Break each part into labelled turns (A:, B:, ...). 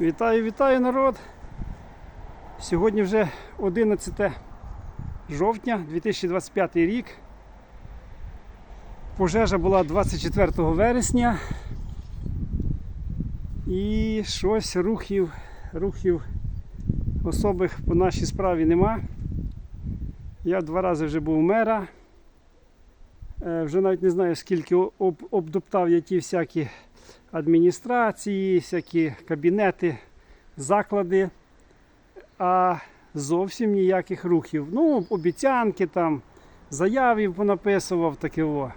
A: Вітаю, вітаю народ! Сьогодні вже 11 жовтня 2025 рік. Пожежа була 24 вересня. І щось рухів, рухів особих по нашій справі нема. Я два рази вже був мера. Е, Вже навіть не знаю, скільки обдоптав я ті всякі адміністрації, всякі кабінети, заклади, а зовсім ніяких рухів. Ну, обіцянки там, заявів понаписував таке. О.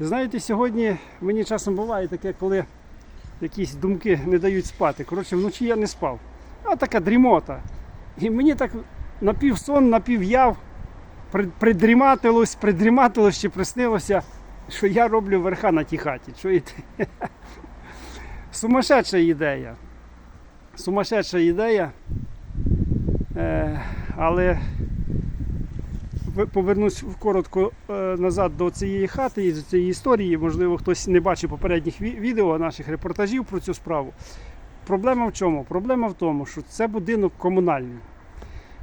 A: Знаєте, сьогодні мені часом буває таке, коли якісь думки не дають спати. Коротше, вночі я не спав. А така дрімота. І мені так напівсон, напівяв, при- придріматилось, придріматилось чи приснилося, що я роблю верха на тій хаті. Чуєте? Сумасшедша ідея. Сумасшедша ідея. Е, але повернусь коротко е, назад до цієї хати і до цієї історії. Можливо, хтось не бачив попередніх відео наших репортажів про цю справу. Проблема в чому? Проблема в тому, що це будинок комунальний.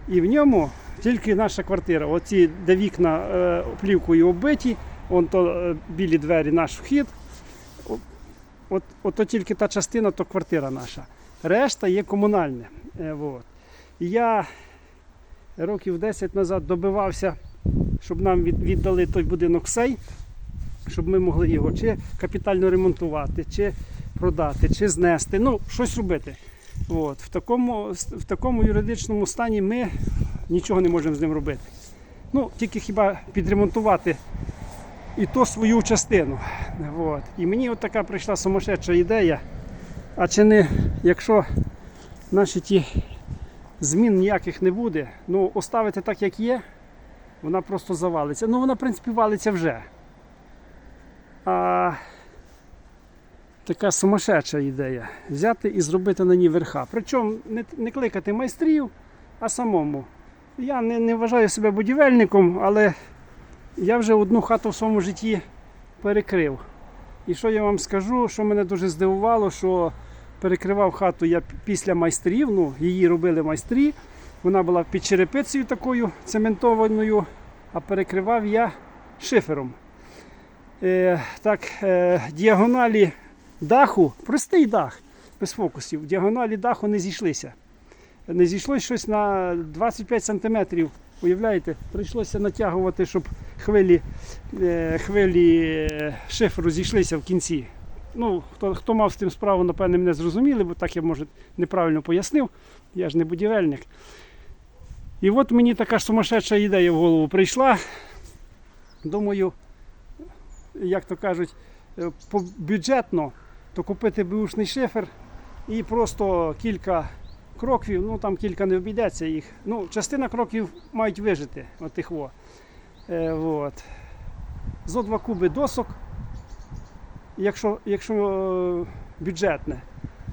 A: І в ньому тільки наша квартира. Оці, де вікна е, плівкою оббиті, он то е, білі двері наш вхід. От, от то тільки та частина, то квартира наша. Решта є комунальне. Е, вот. І я років 10 назад добивався, щоб нам віддали той будинок сей, щоб ми могли його чи капітально ремонтувати, чи продати, чи знести. Ну, щось робити. От. В, такому, в такому юридичному стані ми нічого не можемо з ним робити. Ну, тільки хіба підремонтувати і то свою частину. От. І мені от така прийшла сумасшедша ідея. А чи не, якщо наші ті змін ніяких не буде, ну оставити так, як є, вона просто завалиться. Ну вона, в принципі, валиться вже. А така сумасшедша ідея. Взяти і зробити на ній верха. Причому не, не кликати майстрів, а самому. Я не, не вважаю себе будівельником, але я вже одну хату в своєму житті перекрив. І що я вам скажу, що мене дуже здивувало, що перекривав хату я після майстрів, ну, її робили майстрі. Вона була під черепицею такою цементованою, а перекривав я шифером. Е, так, е, діагоналі даху, простий дах, без фокусів, діагоналі даху не зійшлися. Не зійшлося щось на 25 сантиметрів. Уявляєте, прийшлося натягувати, щоб хвилі, е, хвилі е, шиферу зійшлися в кінці. Ну, хто, хто мав з тим справу, напевне, мене зрозуміли, бо так я, може, неправильно пояснив. Я ж не будівельник. І от мені така сумасшедша ідея в голову прийшла. Думаю, як то кажуть, е, бюджетно, то купити бушний шифер і просто кілька кроків, ну там кілька не обійдеться їх. Ну, частина кроків мають вижити, отих во. Е, вот. Зо два куби досок, якщо, якщо е, бюджетне.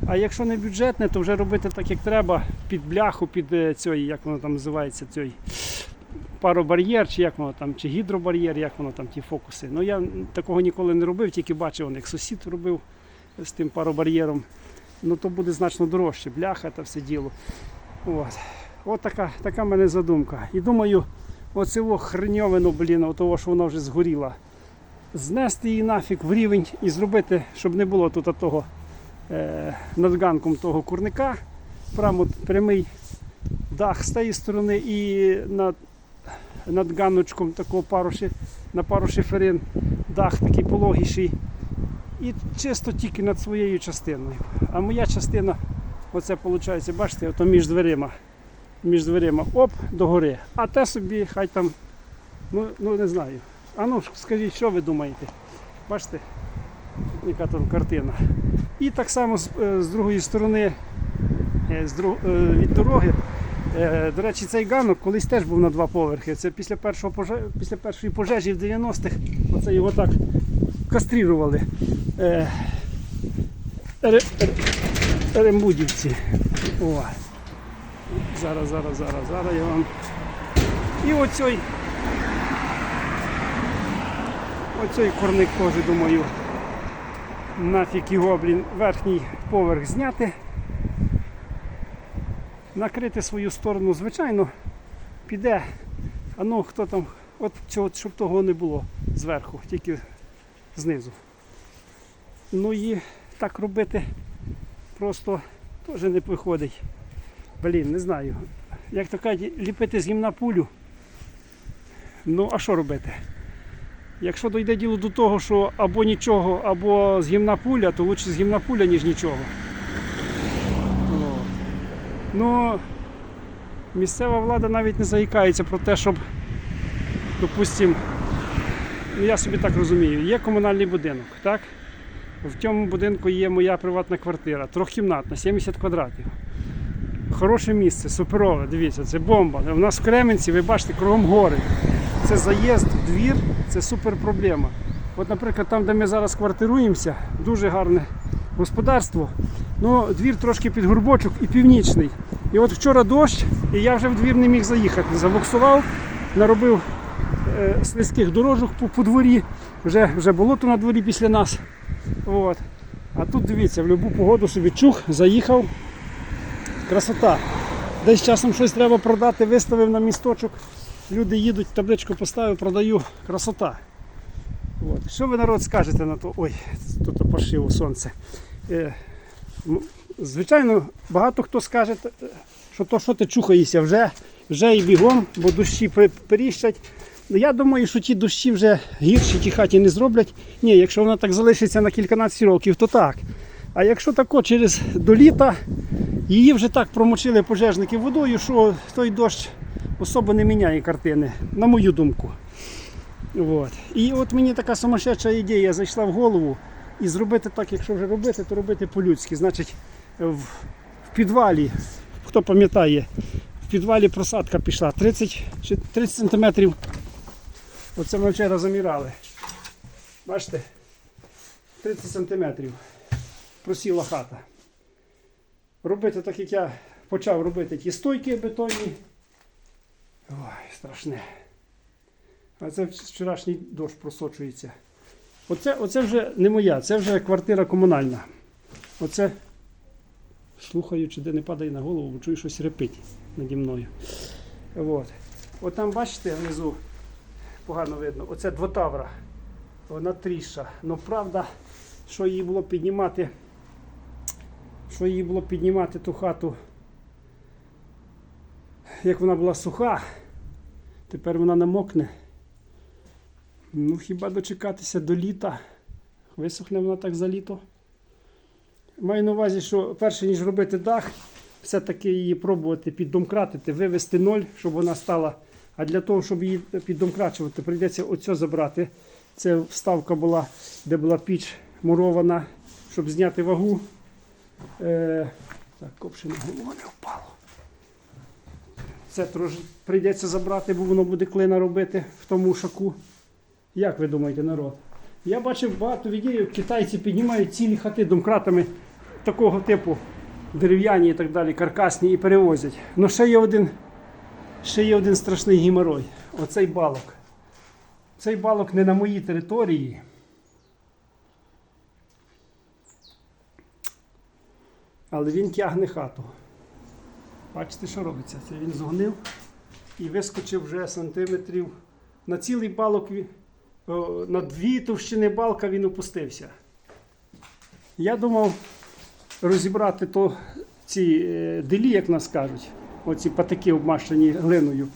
A: А якщо не бюджетне, то вже робити так, як треба, під бляху, під е, цієї, як воно там називається, цей паробар'єр, чи як воно там, чи гідробар'єр, як воно там ті фокуси. Ну я такого ніколи не робив, тільки бачив, як сусід робив з тим паробар'єром. Ну то буде значно дорожче, бляха та все діло. От. От така, така в мене задумка. І думаю, оцього хреньовину, блін, от того, що вона вже згоріла. Знести її нафіг в рівень і зробити, щоб не було тут того е, над того курника. Прямо прямий дах з тієї сторони і над, над такого пару, на пару шиферин дах такий пологіший. І чисто тільки над своєю частиною. А моя частина, оце виходить, бачите, ото між дверима. Між дверима оп, догори. А те собі хай там, ну, ну не знаю. А ну скажіть, що ви думаєте? Бачите, яка там картина. І так само з, е, з другої сторони, е, з друг, е, від дороги. До речі, цей ганок колись теж був на два поверхи. Це після, першого після першої пожежі в 90-х. Оце його так кастрірували. Е, ре- ре- Рембудівці. О. Зараз, зараз, зараз, зараз я вам. І оцей. Оцей корник теж, думаю, нафіг його, блін, верхній поверх зняти. накрити свою сторону, звичайно, піде. А ну хто там, от цього, щоб того не було зверху, тільки знизу. Ну і так робити просто теж не виходить. Блін, не знаю. Як то кажуть, ліпити з гімна пулю. Ну, а що робити? Якщо дійде діло до того, що або нічого, або з гімна пуля, то краще з пуля, ніж нічого. Ну, місцева влада навіть не заїкається про те, щоб, допустим, ну я собі так розумію, є комунальний будинок, так? В цьому будинку є моя приватна квартира, трьохкімнатна, 70 квадратів. Хороше місце, суперове, дивіться, це бомба. У нас в Кременці, ви бачите, кругом гори. Це заїзд в двір, це супер проблема. От, наприклад, там, де ми зараз квартируємося, дуже гарне господарство. Ну, двір трошки під горбочок і північний. І от вчора дощ, і я вже в двір не міг заїхати. Забуксував, наробив е, слизьких дорожок по, по дворі. Вже, вже болото на дворі після нас. От. А тут дивіться, в будь-яку погоду собі чух, заїхав. Красота. Десь часом щось треба продати, виставив на місточок. Люди їдуть, табличку поставив, продаю. Красота. От. Що ви народ скажете на то? Ой, тут пошило сонце. Е, звичайно, багато хто скаже, т- що то, що ти чухаєшся вже, вже і бігом, бо дощі пе- періщать. Ну, Я думаю, що ті дощі вже гірші ті хаті не зроблять. Ні, якщо вона так залишиться на кільканадцять років, то так. А якщо тако через до літа, її вже так промочили пожежники водою, що той дощ особо не міняє картини, на мою думку. От. І от мені така сумасшедша ідея зайшла в голову. І зробити так, якщо вже робити, то робити по-людськи. Значить, в, підвалі, хто пам'ятає, в підвалі просадка пішла 30, чи 30 сантиметрів. Оце ми вчора заміряли. Бачите? 30 сантиметрів просіла хата. Робити так, як я почав робити ті стойки бетонні. Ой, страшне. А це вчорашній дощ просочується. Оце, оце вже не моя, це вже квартира комунальна. Оце слухаю, чи де не падає на голову, бо чую щось репить наді мною. От. От там, бачите, внизу погано видно, оце двотавра. Вона тріша. Ну правда, що її було піднімати, що її було піднімати ту хату, як вона була суха, тепер вона намокне. Ну, хіба дочекатися до літа. Висохне вона так за літо. Маю на увазі, що перше, ніж робити дах, все-таки її пробувати піддомкратити, вивести ноль, щоб вона стала. А для того, щоб її піддомкрачувати, прийдеться оце забрати. Це вставка була, де була піч мурована, щоб зняти вагу. Е, так, копшина голова не впало. Це трошки прийдеться забрати, бо воно буде клина робити в тому шаку. Як ви думаєте, народ? Я бачив багато відео, китайці піднімають цілі хати домкратами такого типу, дерев'яні і так далі, каркасні і перевозять. Ну ще є один, ще є один страшний геморой. Оцей балок. Цей балок не на моїй території. Але він тягне хату. Бачите, що робиться? Це він згонив і вискочив вже сантиметрів. На цілий балок, на дві товщини балка він опустився. Я думав розібрати то ці е, делі, як нас кажуть, оці патики обмащені глиною,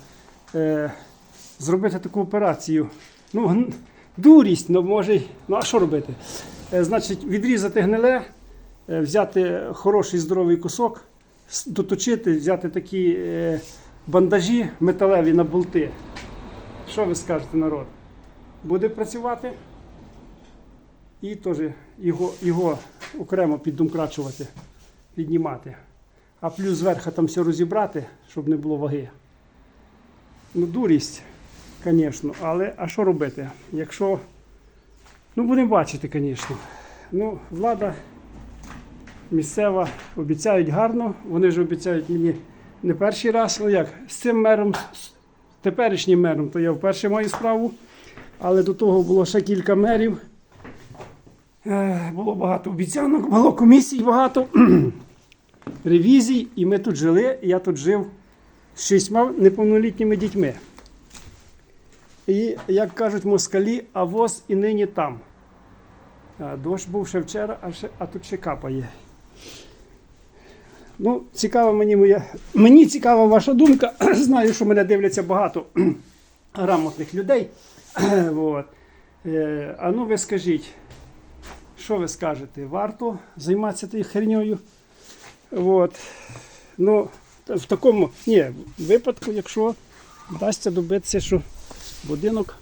A: е, зробити таку операцію. Ну, дурість, ну може, ну а що робити? Е, значить, відрізати гниле, е, взяти хороший здоровий кусок, доточити, взяти такі е, бандажі металеві на болти. Що ви скажете, народ? Буде працювати і теж його, його окремо піддумкрачувати, піднімати. А плюс зверху там все розібрати, щоб не було ваги. Ну, дурість, звісно, але а що робити? Якщо. Ну, будемо бачити, звісно. Ну, влада місцева обіцяють гарно. Вони ж обіцяють мені не перший раз. Ну як, з цим мером, з теперішнім мером, то я вперше маю справу. Але до того було ще кілька мерів. Е, Було багато обіцянок, було комісій багато. Ревізій, і ми тут жили. Я тут жив з шістьма неповнолітніми дітьми. І, як кажуть москалі, а воз і нині там. Дощ був ще вчора, а, ще, а тут ще капає. Ну, цікава мені моя. Мені цікава ваша думка. Знаю, що мене дивляться багато грамотних людей. От. Е, а ну ви скажіть, що ви скажете? Варто займатися тією херньою? От. Ну, в такому ні, випадку, якщо вдасться добитися, що будинок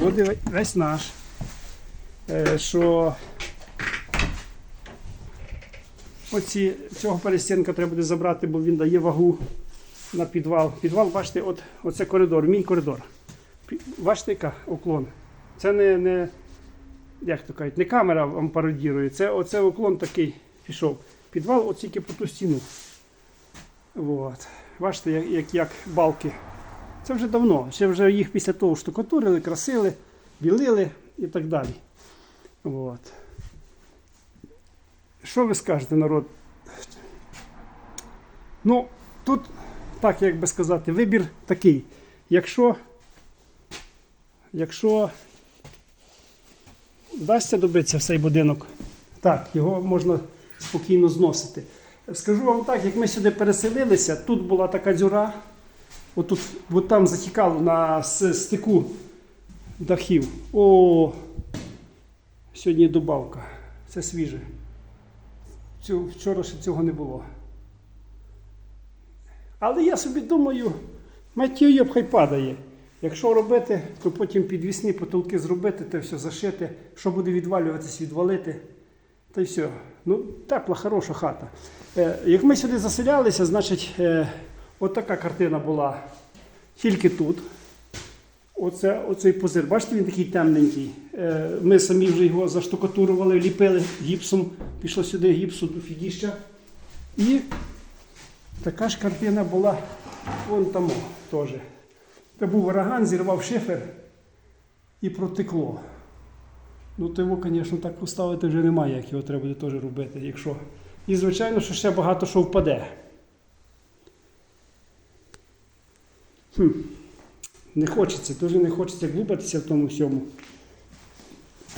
A: буде весь наш. Е, що оці, цього перестінка треба буде забрати, бо він дає вагу на підвал. Підвал, бачите, от, оце коридор, мій коридор. Бачите, яка уклон. Це не, не, як то кажуть, не камера вам пародірує, це оце уклон такий пішов. Підвал от тільки по ту стіну. От. Бачите, як, як, як балки. Це вже давно. Ще вже їх після того штукатурили, красили, білили і так далі. От. Що ви скажете, народ? Ну, тут, так як би сказати, вибір такий. Якщо, якщо вдасться добитися в цей будинок, так, його можна спокійно зносити. Скажу вам так, як ми сюди переселилися, тут була така дзюра, отут, от там затікало на стику дахів. О, сьогодні добавка. Це свіже. Вчора ще цього не було. Але я собі думаю, матію хай падає. Якщо робити, то потім підвісні потолки зробити, те все зашити, що буде відвалюватись, відвалити. Та й все. Ну, тепла, хороша хата. Е, як ми сюди заселялися, значить, е, от така картина була тільки тут. Оце, оцей позир. Бачите, він такий темненький. Е, ми самі вже його заштукатурували, ліпили гіпсом. Пішло сюди гіпсу до фігіща. І така ж картина була вон там теж. Це був ураган, зірвав шифер і протекло. Ну, то його, звісно, так поставити вже немає, як його треба буде теж робити. Якщо... І, звичайно, що ще багато що впаде. Хм. Не хочеться, дуже не хочеться глупатися в тому всьому.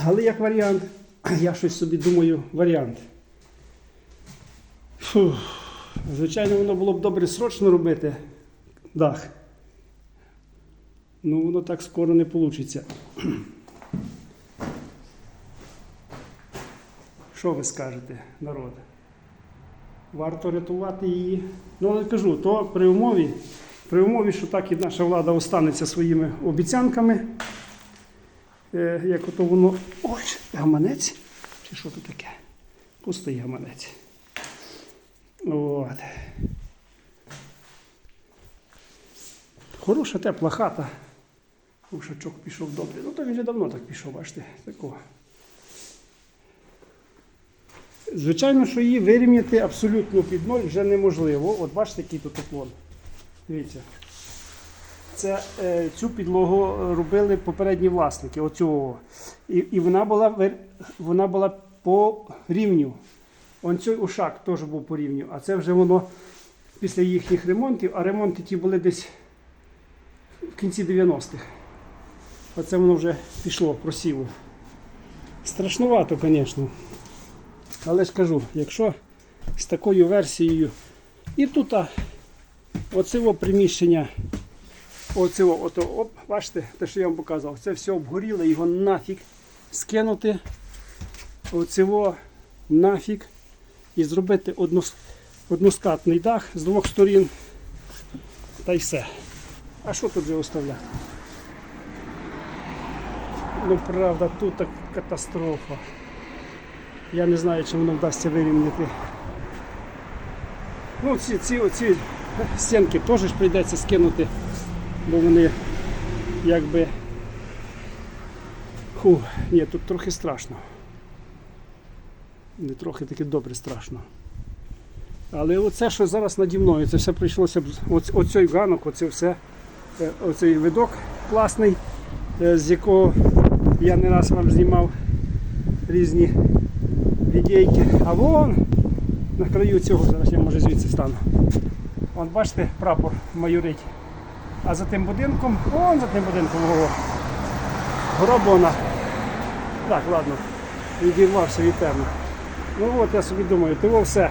A: Але як варіант, я щось собі думаю, варіант. Фух. Звичайно, воно було б добре срочно робити дах. Ну, воно так скоро не вийде. Що ви скажете, народ? Варто рятувати її. Ну, але кажу, то при умові, при умові, що так і наша влада останеться своїми обіцянками. Е, як ото воно. Ой, гаманець? Чи що тут таке? Пустий гаманець. От. Хороша тепла хата. Ушачок пішов добре. Ну то він вже давно так пішов, бачите, такого. Звичайно, що її вирівняти абсолютно під ноль вже неможливо. От бачите, який тут уклон. Дивіться. Це, е, цю підлогу робили попередні власники. Оцього. І, і вона, була, вона була по рівню. Он цей ушак теж був по рівню. А це вже воно після їхніх ремонтів, а ремонти ті були десь в кінці 90-х. Оце воно вже пішло, просіло. Страшнувато, звісно. Але ж кажу, якщо з такою версією. І тут оцево приміщення, оцево, ото, оп, бачите, те, що я вам показував, це все обгоріло, його нафіг скинути. Оцево нафіг. І зробити однос, односкатний дах з двох сторін. Та й все. А що тут вже оставляти? Ну, правда, тут так катастрофа. Я не знаю, чи воно вдасться вирівняти. Ну, ці, ці оці стінки теж ж прийдеться скинути, бо вони якби. Ху, ні, тут трохи страшно. Не трохи таки добре страшно. Але оце, що зараз наді мною, це все прийшлося б. Оцей ганок, оце все, е, оцей видок класний, е, з якого я не раз вам знімав різні відійки. А вон на краю цього, зараз я може звідси стану. Вон бачите, прапор майорить. А за тим будинком, вон за тим будинком ого, гроблена. Так, ладно, відірвався від теми. Ну от я собі думаю, того все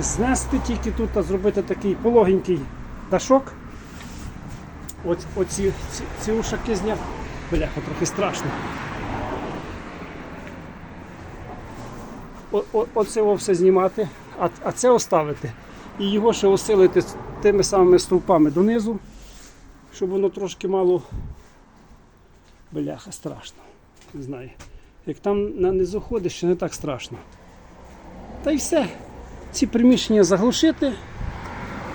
A: знести тільки тут, а зробити такий пологенький дашок. Оці ці, ці ушаки зняв. Бляха, трохи страшно. О, о, оце все знімати, а, а це оставити. І його ще осилити тими самими стовпами донизу, щоб воно трошки мало. Бляха, страшно. Не знаю. Як там на низу ходиш, ще не так страшно. Та й все. Ці приміщення заглушити.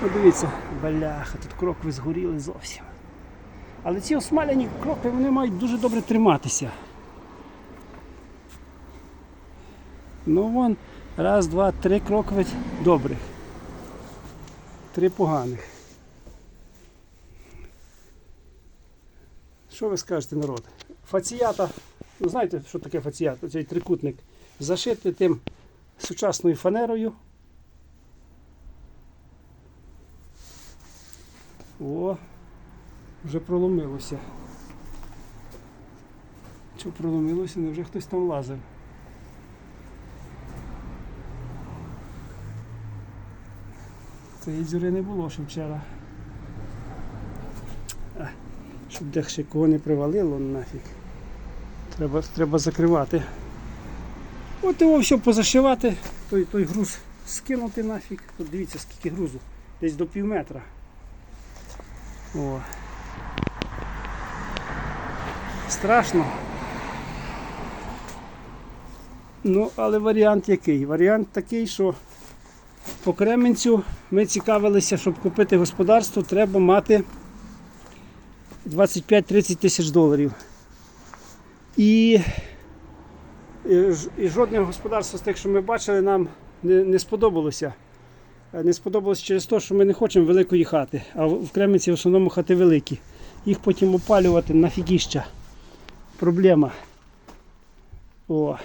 A: Ну, дивіться, бляха, тут крокви згоріли зовсім. Але ці осмаляні крокви вони мають дуже добре триматися. Ну вон, раз, два, три крокви добрих. Три поганих. Що ви скажете, народ? Фаціята, ну знаєте, що таке фаціят? Оцей трикутник. Зашити тим сучасною фанерою. О, вже проломилося. Що проломилося? Невже хтось там лазив? Цієї дзюри не було ще вчора. А, щоб де ще кого не привалило нафіг. Треба, треба закривати. От його все позашивати, той, той груз скинути нафіг. Тут дивіться скільки грузу. Десь до пів метра. О. Страшно. Ну, але варіант який? Варіант такий, що по Кременцю ми цікавилися, щоб купити господарство, треба мати 25-30 тисяч доларів. І, і, жодне господарство з тих, що ми бачили, нам не, не сподобалося. Е, Не сподобалось через те, що ми не хочемо великої хати, а в Кременці в основному хати великі. Їх потім опалювати нафігіща. Проблема. О.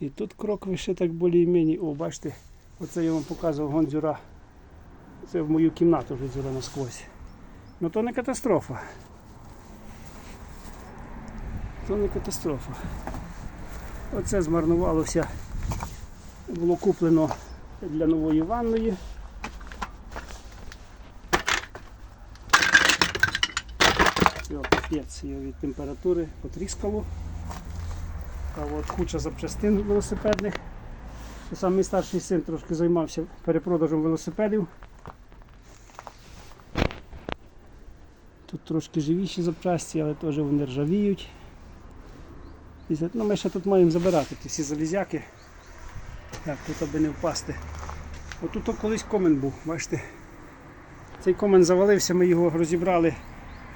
A: І тут крокви ще так більш-мені. О, бачите, оце я вам показував гонзюра. Це в мою кімнату вже дзюра насквозь. Ну то не катастрофа. То не катастрофа. Оце змарнувалося. Було куплено для нової ванної. Його капець його від температури потріскало. От куча запчастин велосипедних. Це Сам мій старший син трошки займався перепродажем велосипедів. Тут трошки живіші запчасті, але теж вони ржавіють. Ну, ми ще тут маємо забирати ті всі залізяки. Так, тут аби не впасти. Отут колись комен був, бачите. Цей комен завалився, ми його розібрали.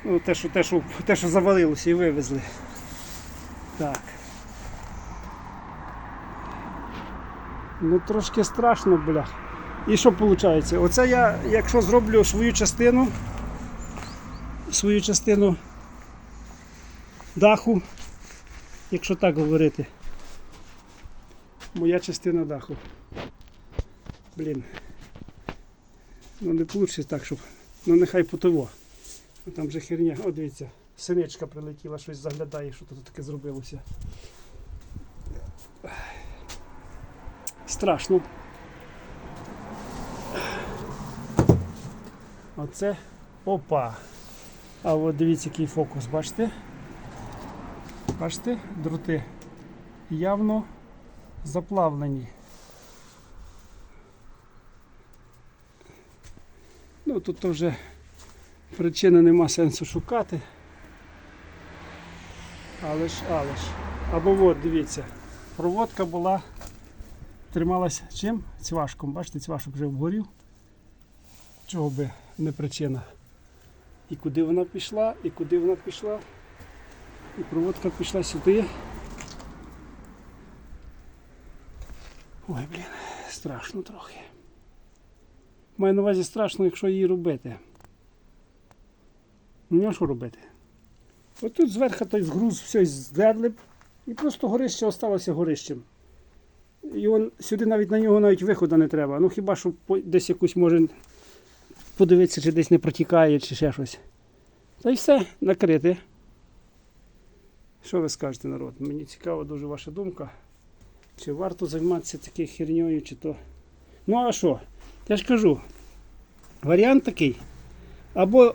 A: Ну, те, що, те, що, те, що завалилося і вивезли. Так. Ну трошки страшно, бля. І що виходить? Оце я, якщо зроблю свою частину, свою частину даху, якщо так говорити. Моя частина даху. Блін. Ну не вийде так, щоб. Ну нехай потово. Ну, Там же херня. О, дивіться, синичка прилетіла, щось заглядає, що тут таке зробилося. Страшно. Оце опа. А от дивіться, який фокус, бачите? Бачите, дроти явно заплавлені. Ну тут вже причини нема сенсу шукати. Але ж, але ж. Або от, дивіться, проводка була, трималась чим? Цвашком. Бачите, цвашок вже обгорів. Чого би не причина. І куди вона пішла, і куди вона пішла. І проводка пішла сюди. Ой, блін, страшно трохи. Маю на увазі страшно, якщо її робити. Ну, що робити? От тут зверху той згруз все здерли б, і просто горище осталося горищем. І он, сюди навіть на нього навіть виходу не треба. Ну хіба що десь якусь може подивитися, чи десь не протікає, чи ще щось. Та й все, накрити. Що ви скажете, народ? Мені цікава дуже ваша думка. Чи варто займатися такою херньою, чи то. Ну а що? Я ж кажу, варіант такий. Або,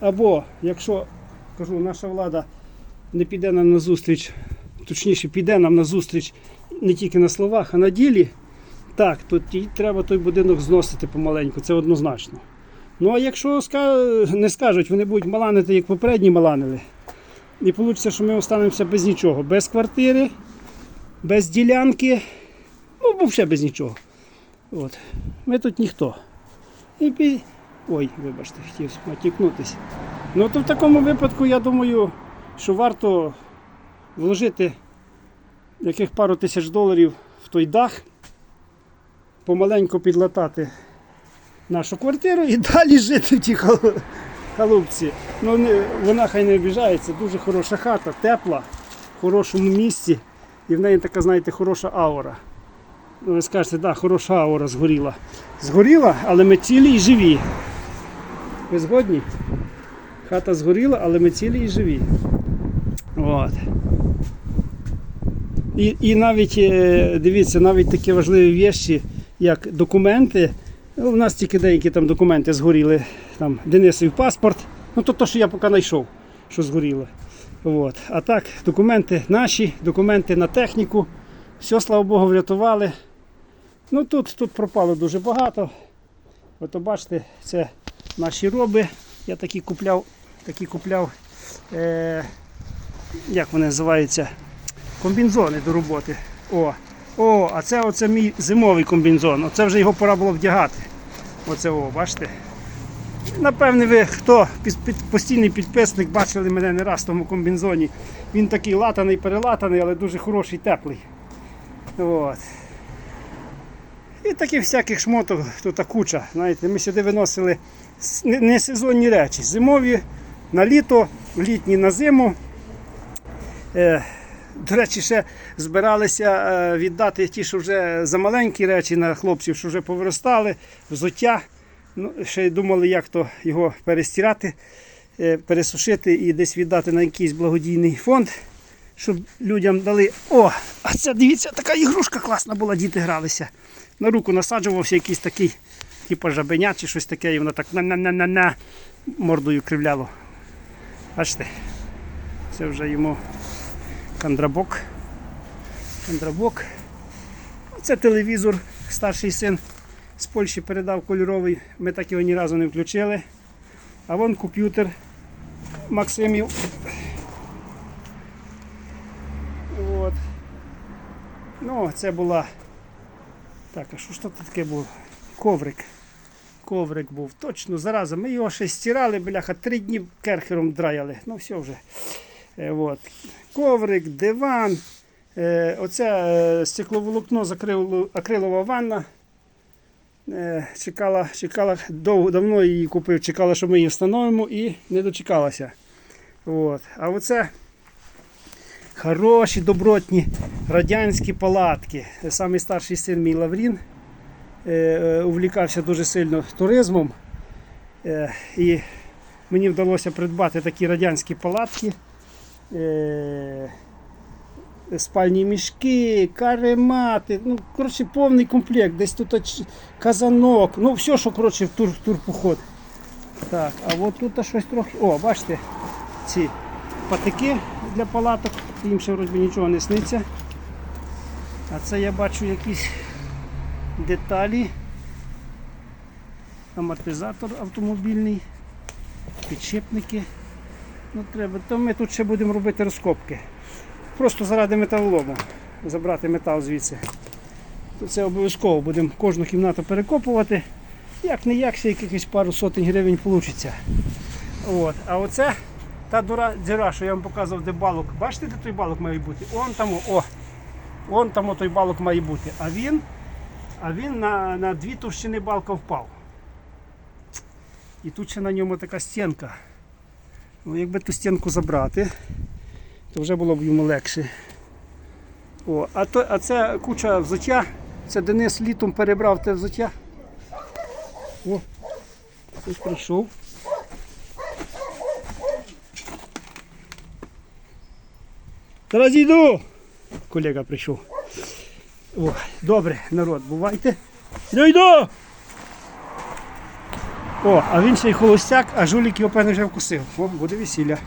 A: або якщо кажу, наша влада не піде нам на зустріч, точніше піде нам на зустріч не тільки на словах, а на ділі, так, то ті- треба той будинок зносити помаленьку, це однозначно. Ну а якщо не скажуть, вони будуть маланити, як попередні маланили, і вийде, що ми останемося без нічого, без квартири, без ділянки, ну взагалі без нічого. От. Ми тут ніхто. І пі... Ой, вибачте, хотів матікнутися. Ну то в такому випадку, я думаю, що варто вложити яких пару тисяч доларів в той дах, помаленьку підлатати нашу квартиру і далі жити в тій хал- халупці. Ну, вона хай не обіжається, дуже хороша хата, тепла, в хорошому місці. І в неї така, знаєте, хороша аура. Ну, ви скажете, да, хороша аура згоріла. Згоріла, але ми цілі і живі. Ви згодні? Хата згоріла, але ми цілі і живі. От. І, і навіть, е, дивіться, навіть такі важливі речі, як документи. Ну, У нас тільки деякі там документи згоріли. Там Денисів паспорт. Ну то, то що я поки знайшов, що згоріло. От. А так, документи наші, документи на техніку. Все, слава Богу, врятували. Ну тут, тут пропало дуже багато. От бачите, це наші роби. Я такі купляв, такі купляв, е, як вони називаються, комбінзони до роботи. О, о, а це оце мій зимовий комбінзон. Оце вже його пора було вдягати. Оце о, бачите. Напевне, ви хто постійний підписник бачили мене не раз в тому комбінзоні. Він такий латаний, перелатаний, але дуже хороший, теплий. От. І таких всяких шмоток тут куча. Знаєте, ми сюди виносили не- сезонні речі. Зимові на літо, літні на зиму. До речі, ще збиралися е, віддати ті, що вже за маленькі речі на хлопців, що вже повиростали, взуття. Ну, ще й думали, як то його перестирати, е, пересушити і десь віддати на якийсь благодійний фонд, щоб людям дали. О, а це дивіться, така ігрушка класна була, діти гралися. На руку насаджувався якийсь такий, типу жабеня чи щось таке, і воно так на-на-на-на-на мордою кривляло. Бачите, це вже йому кандрабок. Кандрабок. Це телевізор, старший син з Польщі передав кольоровий. Ми так його ні разу не включили. А вон комп'ютер Максимів. От. Ну, це була. Так, а що ж тут таке було? Коврик. Коврик був. Точно, зараза. Ми його ще стирали, бляха, три дні керхером драяли. Ну, все вже. Е, от. Коврик, диван. Е, оце е, стекловолокно акрилова ванна. Чекала, чекала довго, давно її купив, чекала, що ми її встановимо і не дочекалася. От. А оце хороші, добротні радянські палатки. Самий старший син мій Лаврін увлікався дуже сильно туризмом. І мені вдалося придбати такі радянські палатки. Е, спальні мішки, каремати, ну, коротше, повний комплект, десь тут казанок, ну все, що коротше, в тур, в турпоход. Так, а от тут щось трохи. О, бачите, ці патики для палаток, їм ще вроді нічого не сниться. А це я бачу якісь деталі. Амортизатор автомобільний, підшипники. Ну, треба. То ми тут ще будемо робити розкопки. Просто заради металолому. Забрати метал звідси. То це обов'язково будемо кожну кімнату перекопувати. Як не як, ще якихось пару сотень гривень вийде. От. А оце та дура дзира, що я вам показував, де балок. Бачите, де той балок має бути? Он там, о, он там той балок має бути. А він, а він на, на дві товщини балка впав. І тут ще на ньому така стінка. Ну, якби ту стінку забрати, то вже було б йому легше. О, а, то, а це куча взуття. Це Денис літом перебрав те взуття. О, хтось прийшов. Зараз йду. Колега прийшов. О, добре, народ, бувайте. Йду, йду! О, а він ще й холостяк, а жулік його певно вже вкусив. О, буде весілля.